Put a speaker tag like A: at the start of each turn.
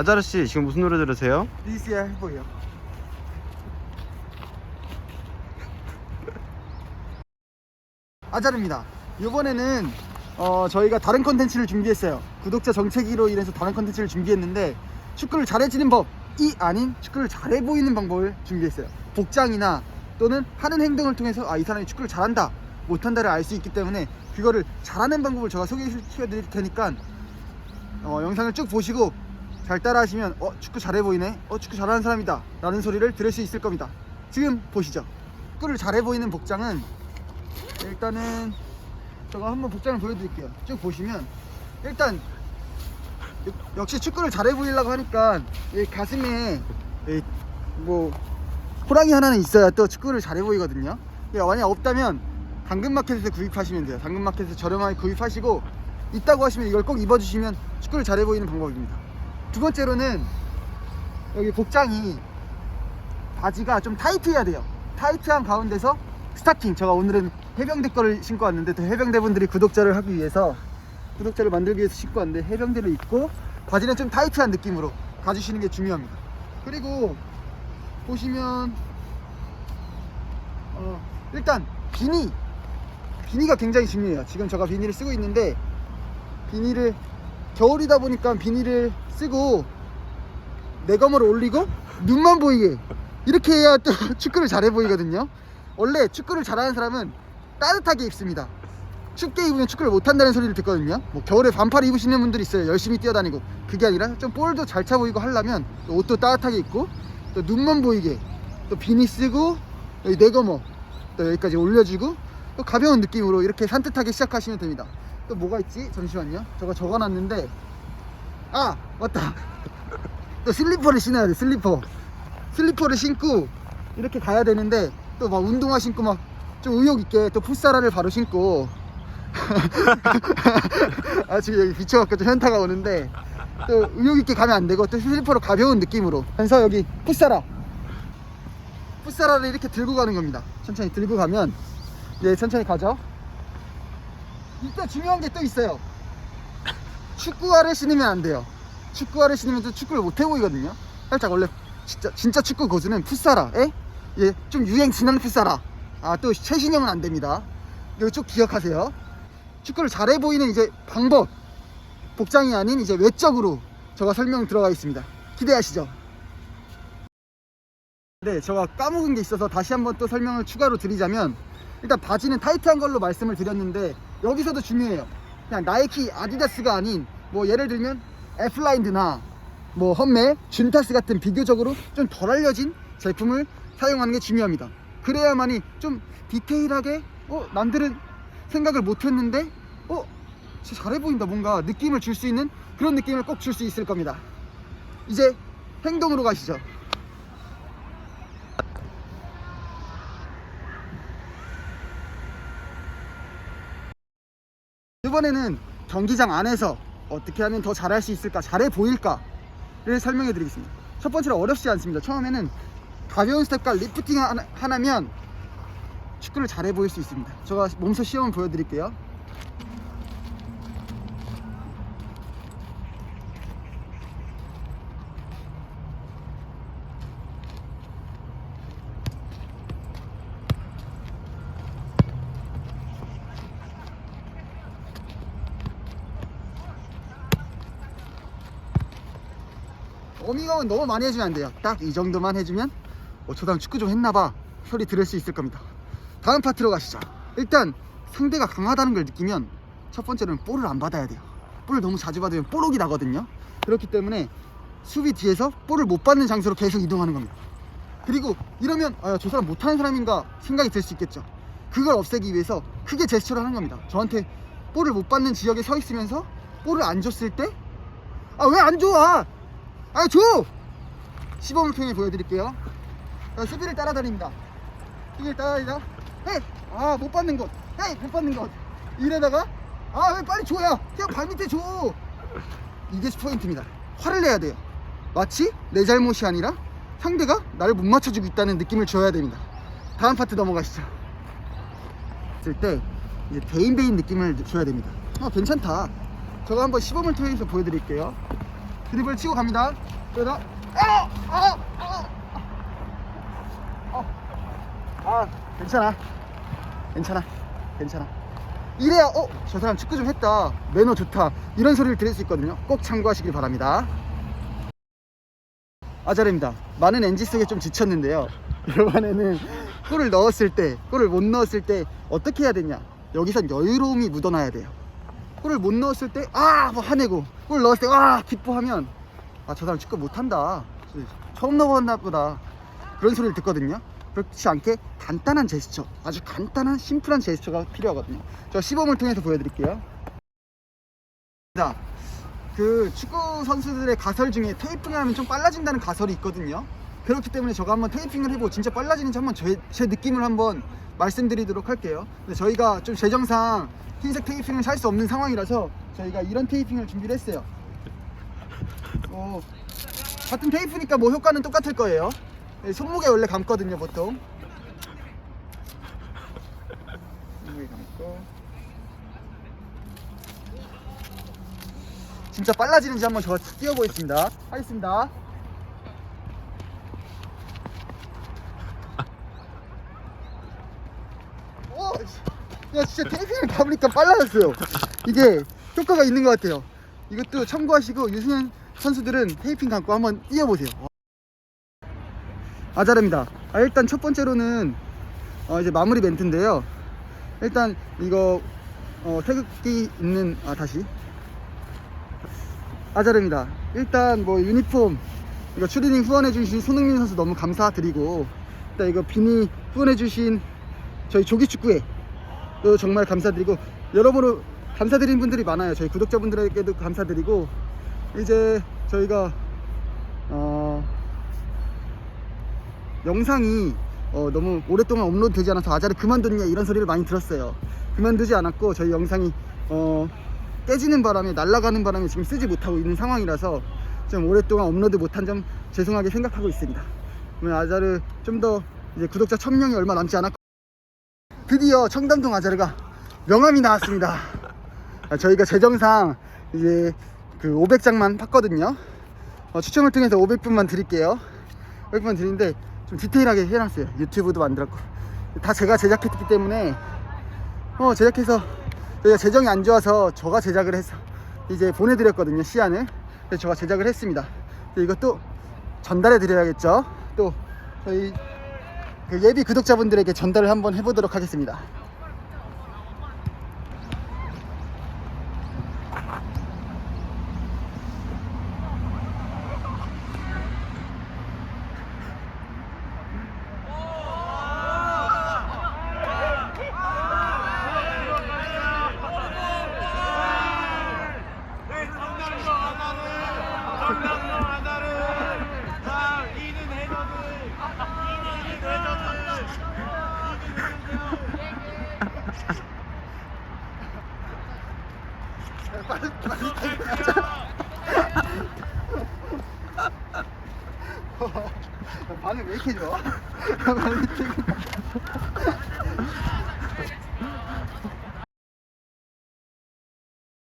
A: 아자르 씨 지금 무슨 노래 들으세요?
B: 리스야 해보여. 아자르입니다. 이번에는 어, 저희가 다른 컨텐츠를 준비했어요. 구독자 정체기로 인해서 다른 컨텐츠를 준비했는데 축구를 잘해지는 법이 아닌 축구를 잘해 보이는 방법을 준비했어요. 복장이나 또는 하는 행동을 통해서 아 이 사람이 축구를 잘한다 못한다를 알 수 있기 때문에 그거를 잘하는 방법을 제가 소개시켜 드릴 테니까 어, 영상을 쭉 보시고 잘 따라하시면 어 축구 잘해 보이네. 어 축구 잘하는 사람이다. 라는 소리를 들을 수 있을 겁니다. 지금 보시죠. 축구를 잘해 보이는 복장은 일단은 제가 한번 복장을 보여드릴게요. 쭉 보시면 일단 역- 역시 축구를 잘해 보이려고 하니까 이 가슴에 이 뭐 호랑이 하나는 있어야 또 축구를 잘해 보이거든요. 예, 만약 없다면 당근마켓에서 구입하시면 돼요. 당근마켓에서 저렴하게 구입하시고 있다고 하시면 이걸 꼭 입어주시면 축구를 잘해 보이는 방법입니다 두 번째로는 여기 복장이 바지가 좀 타이트해야 돼요. 타이트한 가운데서 스타킹. 제가 오늘은 해병대 거를 신고 왔는데 또 해병대 분들이 구독자를 하기 위해서 구독자를 만들기 위해서 신고 왔는데 해병대를 입고 바지는 좀 타이트한 느낌으로 가주시는 게 중요합니다. 그리고 보시면 어, 일단 비니. 비니가 굉장히 중요해요. 지금 제가 비니를 쓰고 있는데 비니를 겨울이다 보니까 비니를 쓰고 내검을 올리고 눈만 보이게 이렇게 해야 또 축구를 잘해 보이거든요. 원래 축구를 잘하는 사람은 따뜻하게 입습니다. 춥게 입으면 축구를 못한다는 소리를 듣거든요. 뭐 겨울에 반팔 입으시는 분들이 있어요. 열심히 뛰어다니고. 그게 아니라 좀 볼도 잘 차 보이고 하려면 또 옷도 따뜻하게 입고 또 눈만 보이게 또 비니 쓰고 여기 내검어 또 여기까지 올려주고 또 가벼운 느낌으로 이렇게 산뜻하게 시작하시면 됩니다 또 뭐가 있지? 잠시만요. 저거 적어놨는데. 아 맞다. 또 슬리퍼를 신어야 돼 슬리퍼. 슬리퍼를 신고 이렇게 가야 되는데 또 막 운동화 신고 막 좀 의욕 있게 또 풋사라를 바로 신고. 아 지금 여기 비춰갖고 좀 현타가 오는데 또 의욕 있게 가면 안 되고 또 슬리퍼로 가벼운 느낌으로. 그래서 여기 풋사라 풋사라를 이렇게 들고 가는 겁니다. 천천히 들고 가면. 예 천천히 가죠 일단 중요한 게 또 있어요. 축구화를 신으면 안 돼요. 축구화를 신으면 또 축구를 못 해 보이거든요. 살짝 원래 진짜 진짜 축구 고수는 풋사라 에? 예, 좀 유행 지난 풋사라 아 또 최신형은 안 됩니다. 이거 쭉 기억하세요. 축구를 잘해 보이는 이제 방법 복장이 아닌 이제 외적으로 제가 설명 들어가 있습니다. 기대하시죠? 네 제가 까먹은 게 있어서 다시 한번 또 설명을 추가로 드리자면 일단 바지는 타이트한 걸로 말씀을 드렸는데 여기서도 중요해요 그냥 나이키 아디다스가 아닌 뭐 예를 들면 F라인드나 뭐 험멜, 준타스 같은 비교적으로 좀 덜 알려진 제품을 사용하는 게 중요합니다. 그래야만이 좀 디테일하게 어 남들은 생각을 못했는데 어 진짜 잘해 보인다 뭔가 느낌을 줄 수 있는 그런 느낌을 꼭 줄 수 있을 겁니다. 이제 행동으로 가시죠. 이번에는 경기장 안에서 어떻게 하면 더 잘할 수 있을까, 잘해 보일까를 설명해 드리겠습니다. 첫 번째로 어렵지 않습니다. 처음에는 가벼운 스텝과 리프팅 하나, 하나면 축구를 잘해 보일 수 있습니다. 제가 몸소 시험을 보여드릴게요. 어미감은 너무 많이 해주면 안 돼요. 딱 이 정도만 해주면 어, 저당 축구 좀 했나봐 소리 들을 수 있을 겁니다. 다음 파트로 가시죠. 일단 상대가 강하다는 걸 느끼면 첫 번째로는 볼을 안 받아야 돼요. 볼을 너무 자주 받으면 볼록이 나거든요. 그렇기 때문에 수비 뒤에서 볼을 못 받는 장소로 계속 이동하는 겁니다. 그리고 이러면 아, 저 사람 못하는 사람인가 생각이 들 수 있겠죠. 그걸 없애기 위해서 크게 제스처를 하는 겁니다. 저한테 볼을 못 받는 지역에 서 있으면서 볼을 안 줬을 때 아 왜안 줘? 아, 아 줘! 시범을 통해 보여드릴게요. 자, 수비를 따라다닙니다. 수비를 따라다니다. 헤이! 아, 못 받는 것. 헤이! 못 받는 것. 이래다가, 아, 왜 빨리 줘야! 그냥 발 밑에 줘! 이게 포인트입니다. 화를 내야 돼요. 마치 내 잘못이 아니라 상대가 나를 못 맞춰주고 있다는 느낌을 줘야 됩니다. 다음 파트 넘어가시죠. 했을 때, 이제 대인 배인 느낌을 줘야 됩니다. 아, 괜찮다. 제가 한번 시범을 통해서 보여드릴게요. 드리블 치고 갑니다. 그러다 아! 아! 아! 아! 아, 괜찮아. 괜찮아. 괜찮아. 이래야 어, 저 사람 축구 좀 했다. 매너 좋다. 이런 소리를 들을 수 있거든요. 꼭 참고하시길 바랍니다. 아자르입니다. 많은 NG 속에 좀 지쳤는데요. 이번에는 골을 넣었을 때, 골을 못 넣었을 때 어떻게 해야 되냐? 여기선 여유로움이 묻어나야 돼요. 골을 못 넣었을 때, 아, 뭐 화내고, 골 넣었을 때, 아, 기뻐하면, 아, 저 사람 축구 못한다. 처음 넣어봤나 보다. 그런 소리를 듣거든요. 그렇지 않게 간단한 제스처, 아주 간단한 심플한 제스처가 필요하거든요. 저 시범을 통해서 보여드릴게요. 자, 그 축구 선수들의 가설 중에 테이핑을 하면 좀 빨라진다는 가설이 있거든요. 그렇기 때문에 저가 한번 테이핑을 해보고 진짜 빨라지는지 한번 제, 제 느낌을 한번 말씀드리도록 할게요. 근데 저희가 좀 재정상 흰색 테이핑을 살 수 없는 상황이라서 저희가 이런 테이핑을 준비를 했어요. 어, 같은 테이프니까 뭐 효과는 똑같을 거예요. 네, 손목에 원래 감거든요, 보통. 손목에 감고. 진짜 빨라지는지 한번 저 뛰어보겠습니다. 하겠습니다. 오, 씨. 야 진짜 테이핑을 감으니까 빨라졌어요. 이게 효과가 있는 것 같아요. 이것도 참고하시고 유승현 선수들은 테이핑 감고 한번 뛰어보세요. 아자르입니다. 아, 일단 첫 번째로는 어, 이제 마무리 멘트인데요. 일단 이거 어, 태극기 있는 아 다시 아자르입니다. 일단 뭐 유니폼 이거 추리닝 후원해주신 손흥민 선수 너무 감사드리고 일단 이거 비니 후원해주신 저희 조기축구회 또 정말 감사드리고 여러모로 감사드리는 분들이 많아요. 저희 구독자분들에게도 감사드리고 이제 저희가 어 영상이 어, 너무 오랫동안 업로드 되지 않아서 아자를 그만뒀냐 이런 소리를 많이 들었어요. 그만두지 않았고 저희 영상이 어, 깨지는 바람에 날아가는 바람에 지금 쓰지 못하고 있는 상황이라서 좀 오랫동안 업로드 못한 점 죄송하게 생각하고 있습니다. 아자르 좀더 이제 구독자 1000명이 얼마 남지 않았고 드디어 청담동 아자르가 명함이 나왔습니다. 아, 저희가 재정상 이제 그 500장만 팠거든요. 어, 추첨을 통해서 500분만 드릴게요. 500분 드리는데 좀 디테일하게 해놨어요. 유튜브도 만들었고 다 제가 제작했기 때문에 어 제작해서 저희가 재정이 안 좋아서 저가 제작을 해서 이제 보내드렸거든요 시안을 그래서 저가 제작을 했습니다. 이것도 전달해 드려야겠죠. 또 저희 그 예비 구독자분들에게 전달을 한번 해보도록 하겠습니다.
C: 정당로 하나를 자 이는 해저드 이는 해저드
B: 빨리 빨리 반응 왜 이렇게 좋아? 빨리